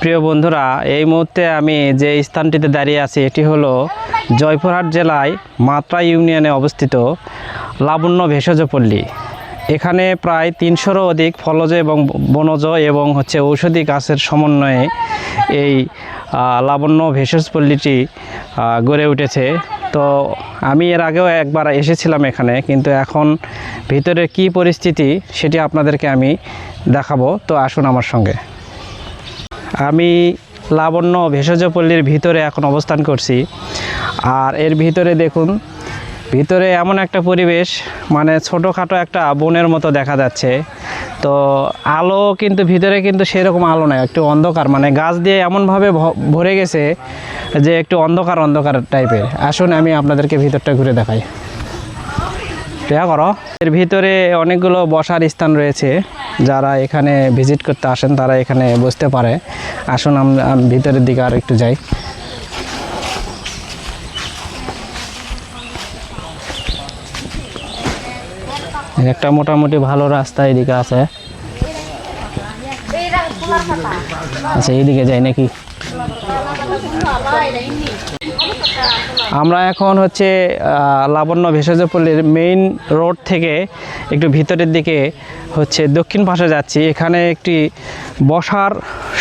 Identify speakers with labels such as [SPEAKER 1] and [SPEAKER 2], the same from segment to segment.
[SPEAKER 1] প্রিয় বন্ধুরা, এই মুহূর্তে আমি যে স্থানটিতে দাঁড়িয়ে আছি, এটি হলো জয়পুরহাট জেলায় মাত্রা ইউনিয়নে অবস্থিত লাবণ্য ভেষজ পল্লী। এখানে প্রায় তিনশোরও অধিক ফলজ এবং বনজ এবং হচ্ছে ঔষধি গাছের সমন্বয়ে এই লাবণ্য ভেষজ পল্লীটি গড়ে উঠেছে। তো আমি এর আগেও একবার এসেছিলাম এখানে, কিন্তু এখন ভিতরে কি পরিস্থিতি সেটি আপনাদেরকে আমি দেখাবো। তো আসুন আমার সঙ্গে। আমি লাবণ্য ভেষজ পল্লীর ভিতরে এখন অবস্থান করছি। আর এর ভিতরে দেখুন, ভিতরে এমন একটা পরিবেশ মানে ছোটোখাটো একটা বনের মতো দেখা যাচ্ছে। তো আলো কিন্তু, ভিতরে কিন্তু সেরকম আলো নাই, একটু অন্ধকার। মানে গাছ দিয়ে এমনভাবে ভরে গেছে যে একটু অন্ধকার অন্ধকার টাইপের আসুন, আমি আপনাদেরকে ভিতরটা ঘুরে দেখাই। দেয়া করো। এর ভিতরে অনেকগুলো বসার স্থান রয়েছে। যারা এখানে ভিজিট করতে আসেন, তারা এখানে বসতে পারে। আসুন, আমরা আম- ভিতরের দিকে আর একটু যাই। একটা মোটামুটি ভালো রাস্তা এদিকে আছে। আচ্ছা এইদিকে যাই নাকি? আমরা এখন হচ্ছে লাবণ্য ভেষজপল্লীর মেইন রোড থেকে একটু ভিতরের দিকে হচ্ছে দক্ষিণ পাশে যাচ্ছি। এখানে একটি বসার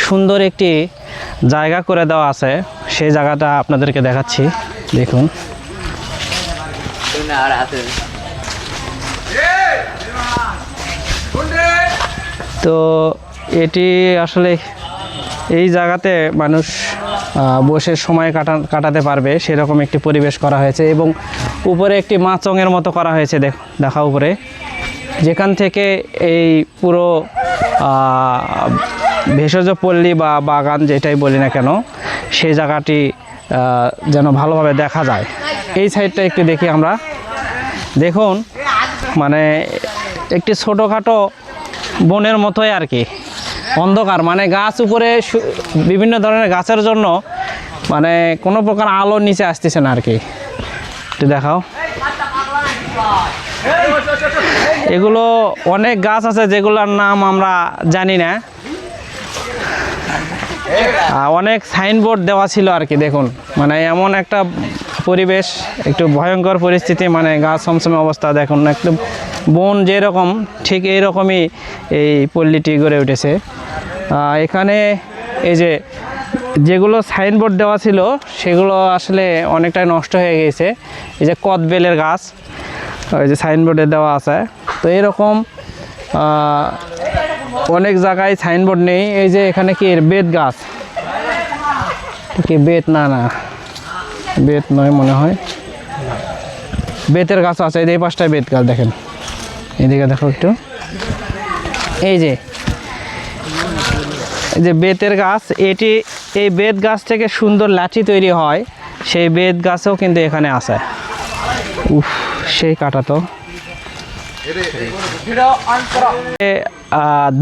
[SPEAKER 1] সুন্দর একটি জায়গা করে দেওয়া আছে। সেই জায়গাটা আপনাদেরকে দেখাচ্ছি। দেখুন। তো এটি আসলে এই জায়গাতে মানুষ বসে সময় কাটা, কাটাতে পারবে। সেরকম একটি পরিবেশ করা হয়েছে এবং উপরে একটি মাচঙের মতো করা হয়েছে দেখ, দেখা উপরে। যেখান থেকে এই পুরো ভেষজ পল্লী বা বাগান যেটাই বলি না কেন সেই জায়গাটি যেন ভালোভাবে দেখা যায়। এই সাইডটা একটু দেখি আমরা। দেখুন মানে একটি ছোটোখাটো বনের মতোই আর কি। অন্ধকার। মানে গাছ উপরে বিভিন্ন ধরনের গাছের জন্য মানে কোনো প্রকার আলো নিচে আসতেছে না আর কি একটু দেখাও। এগুলো অনেক গাছ আছে যেগুলোর নাম আমরা জানি না। অনেক সাইনবোর্ড দেওয়া ছিল আর কি দেখুন। মানে এমন একটা পরিবেশ, একটু ভয়ঙ্কর পরিস্থিতি মানে গাছ সমসমে অবস্থা, দেখুন একটু বন যেরকম, ঠিক এইরকমই এই পল্লীটি গড়ে উঠেছে। এখানে এই যে যেগুলো সাইনবোর্ড দেওয়া ছিল, সেগুলো আসলে অনেকটাই নষ্ট হয়ে গেছে। এই যে কদবেলের গাছ, ওই যে সাইনবোর্ডে দেওয়া আছে। তো এরকম অনেক জায়গায় সাইনবোর্ড নেই। এই যে এখানে কি বেত গাছ কি বেত? না না। বেত নয় মনে হয়। বেতের গাছ আছে, এই পাশটায় বেত গাছ দেখেন। এদিকে দেখো একটু। এই যে এই যে বেতের গাছ, এটি, এই বেত গাছ থেকে সুন্দর লাঠি তৈরি হয়, সেই বেত গাছও কিন্তু এখানে আছে। উফ, সেই কাটা তো।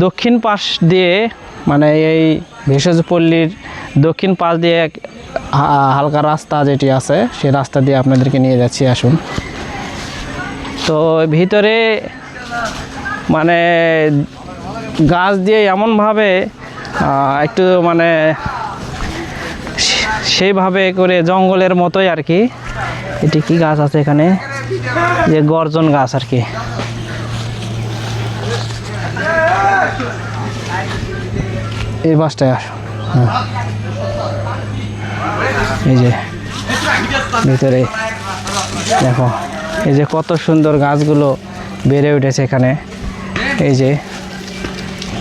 [SPEAKER 1] দক্ষিণ পাশ দিয়ে মানে এই ভেষজ পল্লীর দক্ষিণ পাশ দিয়ে এক হালকা রাস্তা যেটি আছে, সেই রাস্তা দিয়ে আপনাদেরকে নিয়ে যাচ্ছি, আসুন। তো ভিতরে মানে গাছ দিয়ে এমনভাবে একটু মানে সেইভাবে করে জঙ্গলের মতোই আর কি। এটি কি গাছ আছে এখানে? যে গর্জন গাছ আর কি। এই বাসটায় আসো। হ্যাঁ। এই যে ভিতরে, দেখো, এই যে কত সুন্দর গাছগুলো বেড়ে উঠেছে এখানে। এই যে,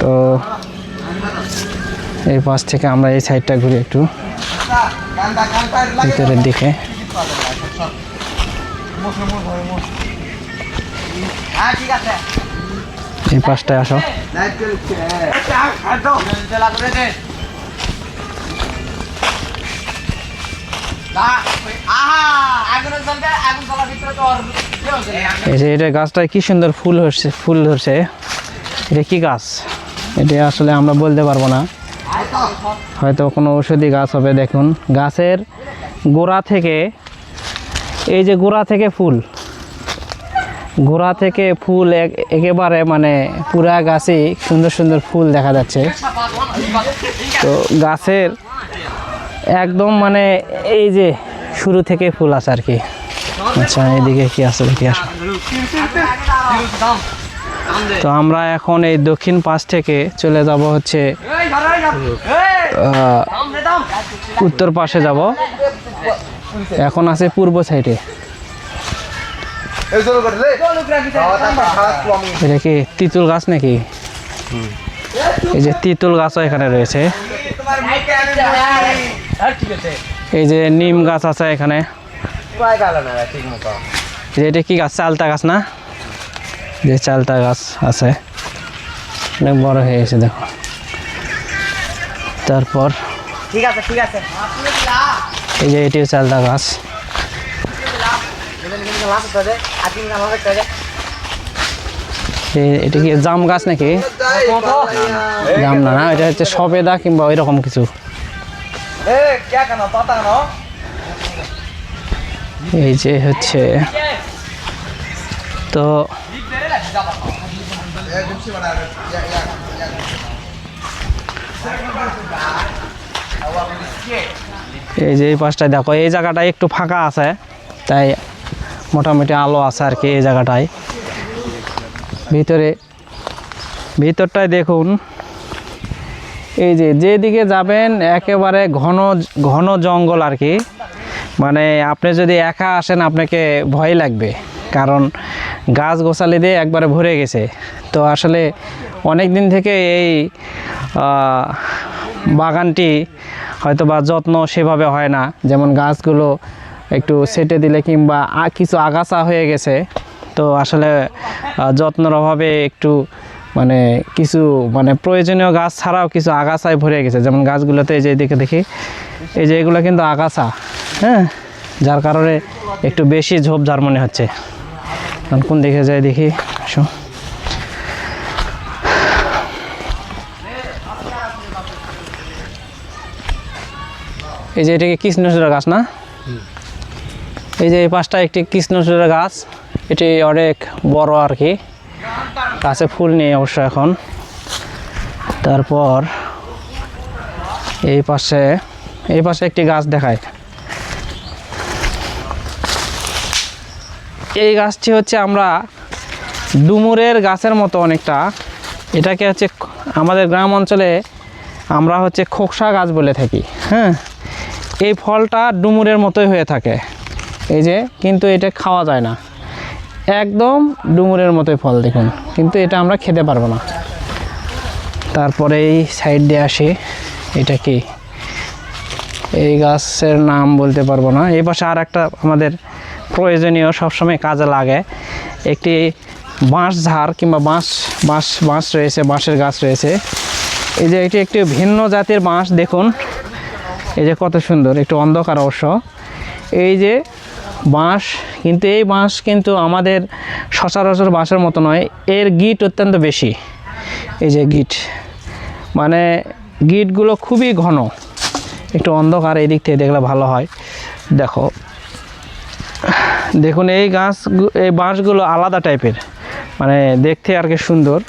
[SPEAKER 1] তো এই পাশ থেকে আমরা এই সাইডটা ঘুরে একটু। ভিতরের দিকে। এই পাশটায় আসো। এই যে এটা গাছটায় কি সুন্দর ফুল হচ্ছে, ফুল ধরছে। এটা কি গাছ? এটা আসলে আমরা বলতে পারব না। হয়তো কোনো ঔষধি গাছ হবে, দেখুন। গাছের গোড়া থেকে, এই যে গোড়া থেকে ফুল গোড়া থেকে ফুল এক- একেবারে মানে পুরা গাছে সুন্দর সুন্দর ফুল দেখা যাচ্ছে। তো গাছের একদম মানে এই যে শুরু থেকে ফুল আছে আর কি। আচ্ছা এদিকে কি আছে দেখি আসো তো আমরা এখন এই দক্ষিণ পাশ থেকে চলে যাব হচ্ছে উত্তর পাশে যাব। এখন আছে পূর্ব সাইডে এটা কি তিতুল গাছ নাকি? এই যে তিতুল গাছও এখানে রয়েছে। এই যে নিম গাছ আছে এখানে। যে এটা কি গাছ? চালতা গাছ না? যে চালতা গাছ আছে। অনেক বড় হয়ে গেছে দেখো। তারপর
[SPEAKER 2] ঠিক আছে ঠিক আছে।
[SPEAKER 1] এই যে এটিও চালতা গাছ। এটা কি জাম গাছ নাকি? জাম না না, এটা হচ্ছে সবেদা কিংবা ওই রকম কিছু। এই যে হচ্ছে, তো এই যে এই পাশটায় দেখো, এই জায়গাটায় একটু ফাঁকা আছে, তাই মোটামুটি আলো আছে আর কি এই জায়গাটায়। ভিতরে, ভিতরটায় দেখুন। এই যে যেদিকে যাবেন, একেবারে ঘন ঘন জঙ্গল আর কি। মানে আপনি যদি একা আসেন, আপনাকে ভয় লাগবে। কারণ গাছ গোছালি দিয়ে একবারে ভরে গেছে। তো আসলে অনেক দিন থেকে এই বাগানটি হয়তো বা যত্ন সেভাবে হয় না। যেমন গাছগুলো একটু সেটে দিলে কিংবা কিছু আগাছা হয়ে গেছে। তো আসলে যত্নর অভাবে একটু মানে কিছু মানে প্রয়োজনীয় গাছ ছাড়াও কিছু আগাছায় ভরে গেছে। যেমন গাছগুলোতে এই যে এদিকে দেখি, এই যে এগুলো কিন্তু আগাছা হ্যাঁ? যার কারণে একটু বেশি ঝোপঝাড় মনে হচ্ছে। কোন দিকে যায় দেখি এই যে এটা কি কৃষ্ণচূড়া গাছ না? এই যে এই পাশটা একটি কৃষ্ণচূড়া গাছ, এটি অনেক বড় আর কি। গাছে ফুল নেই অবশ্য এখন। তারপর এই পাশে এই পাশে একটি গাছ দেখায় এই গাছটি হচ্ছে আমরা ডুমুরের গাছের মতো অনেকটা। এটাকে হচ্ছে আমাদের গ্রাম অঞ্চলে আমরা হচ্ছে খোকসা গাছ বলে থাকি হ্যাঁ? এই ফলটা ডুমুরের মতোই হয়ে থাকে। এই যে, কিন্তু এটা খাওয়া যায় না। একদম ডুমুরের মতোই ফল, দেখুন। কিন্তু এটা আমরা খেতে পারব না। তারপরে এই সাইড দিয়ে আসি। এটা কি? এই গাছের নাম বলতে পারব না। এই পাশে আর একটা আমাদের প্রয়োজনীয়, সবসময় কাজে লাগে। একটি বাঁশ ঝাড় কিংবা বাঁশ বাঁশ বাঁশ রয়েছে, বাঁশের গাছ রয়েছে। এই যে, এটি একটি ভিন্ন জাতের বাঁশ, দেখুন। এই যে, কত সুন্দর, একটু অন্ধকার অবশ্য। এই যে বাঁশ, কিন্তু এই বাঁশ কিন্তু আমাদের সচরাচর বাঁশের মতো নয়। এর গিট অত্যন্ত বেশি। এই যে গিট। মানে গিটগুলো খুবই ঘন। একটু অন্ধকার এই দিক থেকে দেখলে ভালো হয়। দেখো। দেখুন, এই গাছ এই বাঁশগুলো আলাদা টাইপের। মানে দেখতে আর কি সুন্দর।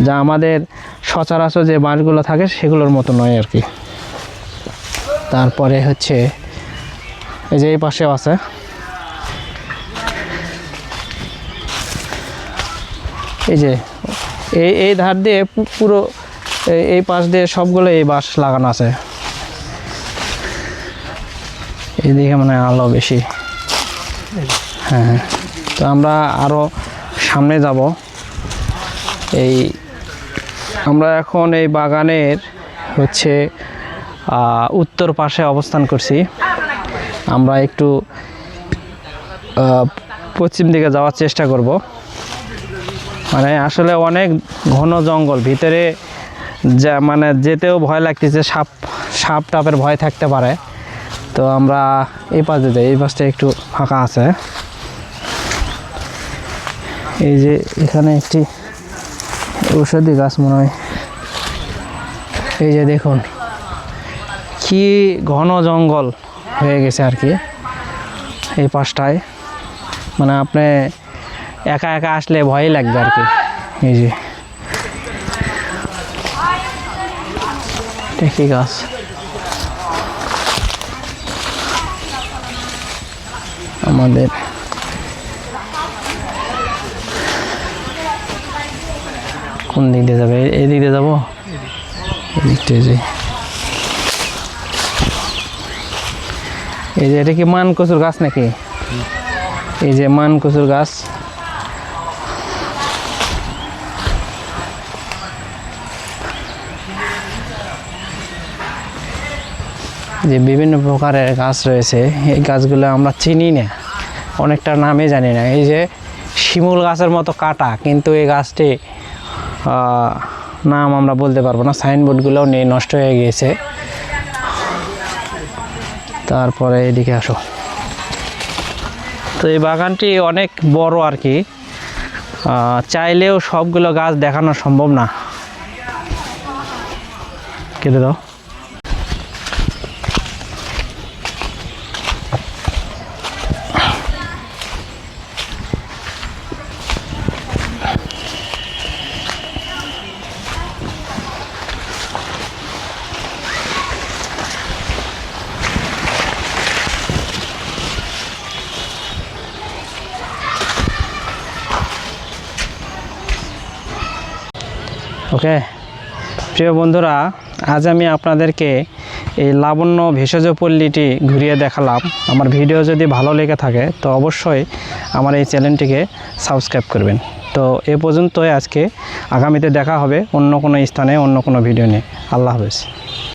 [SPEAKER 1] যা আমাদের সচরাচর যে বাঁশগুলো থাকে, সেগুলোর মতো নয় আর কি। তারপরে হচ্ছে, এই যে এই পাশেও আছে। এই যে, এই এই ধার দিয়ে পুরো এই- পাশ দিয়ে সবগুলো এই বাঁশ লাগানো আছে। এইদিকে মানে আলো বেশি। হ্যাঁ হ্যাঁ। তো আমরা আরও সামনে যাব। এই, আমরা এখন এই বাগানের হচ্ছে উত্তর পাশে অবস্থান করছি। আমরা একটু পশ্চিম দিকে যাওয়ার চেষ্টা করব। মানে আসলে অনেক ঘন জঙ্গল, ভিতরে যা মানে যেতেও ভয় লাগতেছে, সাপ সাপ টাপের ভয় থাকতে পারে। তো আমরা এই পাশে যাই, এই পাশটা একটু ফাঁকা আছে। এই যে এখানে একটি ঔষধি গাছ মনে হয়। এই যে দেখুন, কি ঘন জঙ্গল হয়ে গেছে আর কি এই পাশটায়। মানে আপনি একা একা আসলে ভয়ই লাগবে আর কি। এই যে। কি গাছ। আমাদের কোন দিক দিয়ে যাবে? এই- দিক দিয়ে যাব? এই যে, এটা কি মান কচুর গাছ নাকি? এই যে মান কচুর গাছ। যে বিভিন্ন প্রকারের গাছ রয়েছে, এই গাছগুলো আমরা চিনি না অনেকটা নামে জানি না। এই যে শিমুল গাছের মতো কাটা, কিন্তু এই গাছটি নাম আমরা বলতে পারব না, সাইনবোর্ডগুলোও নেই নষ্ট হয়ে গিয়েছে। তারপরে এদিকে আসো। তো এই বাগানটি অনেক বড় আর কি। চাইলেও সবগুলো গাছ দেখানো সম্ভব না। কেটে দাও। ওকে প্রিয় বন্ধুরা, আজ আমি আপনাদেরকে এই লাবণ্য ভেষজ পল্লীটি ঘুরিয়ে দেখালাম। আমার ভিডিও যদি ভালো লেগে থাকে, তো অবশ্যই আমার এই চ্যানেলটিকে সাবস্ক্রাইব করবেন। তো এ পর্যন্তই আজকে। আগামীতে দেখা হবে অন্য কোনো স্থানে, অন্য কোনো ভিডিও নিয়ে। আল্লাহ হাফেজ।